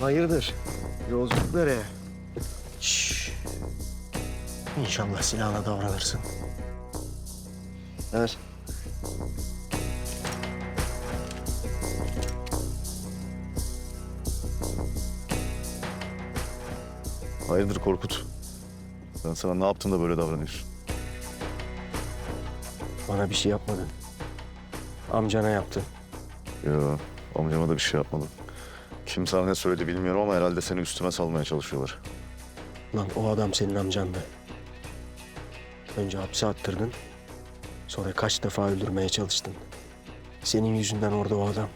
Hayırdır? Yolculuk nereye? Şşş. İnşallah silahla davranırsın. Ver. Hayırdır Korkut? Ben sana ne yaptım da böyle davranıyorsun? Bana bir şey yapmadın. Amcana yaptın. Ya amcama da bir şey yapmadım. Kim sana ne söyledi bilmiyorum ama herhalde seni üstüme salmaya çalışıyorlar. Lan o adam senin amcandı. Önce hapse attırdın. Sonra kaç defa öldürmeye çalıştın. Senin yüzünden orada o adam.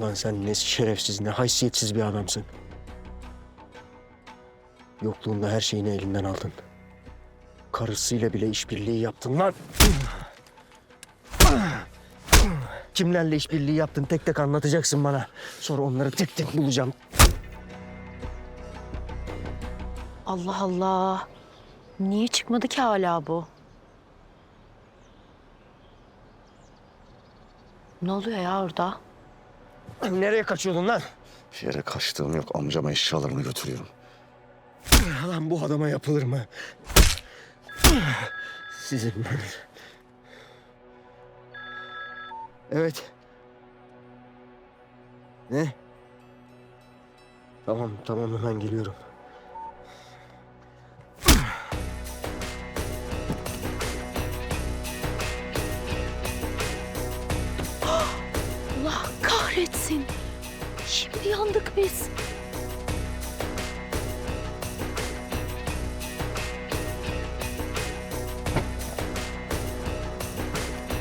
Lan sen ne şerefsiz ne haysiyetsiz bir adamsın. Yokluğunda her şeyini elinden aldın. Karısıyla bile işbirliği yaptın lan. Kimlerle işbirliği yaptın tek tek anlatacaksın bana. Sonra onları tek tek bulacağım. Allah Allah. Niye çıkmadı ki hala bu? Ne oluyor ya orada? Nereye kaçıyordun lan? Bir yere kaçtığım yok. Amcama eşyalarını götürüyorum. Lan bu adama yapılır mı? Sizin ben. Evet. Ne? Tamam, tamam hemen geliyorum. Allah kahretsin. Şimdi yandık biz.